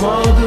modo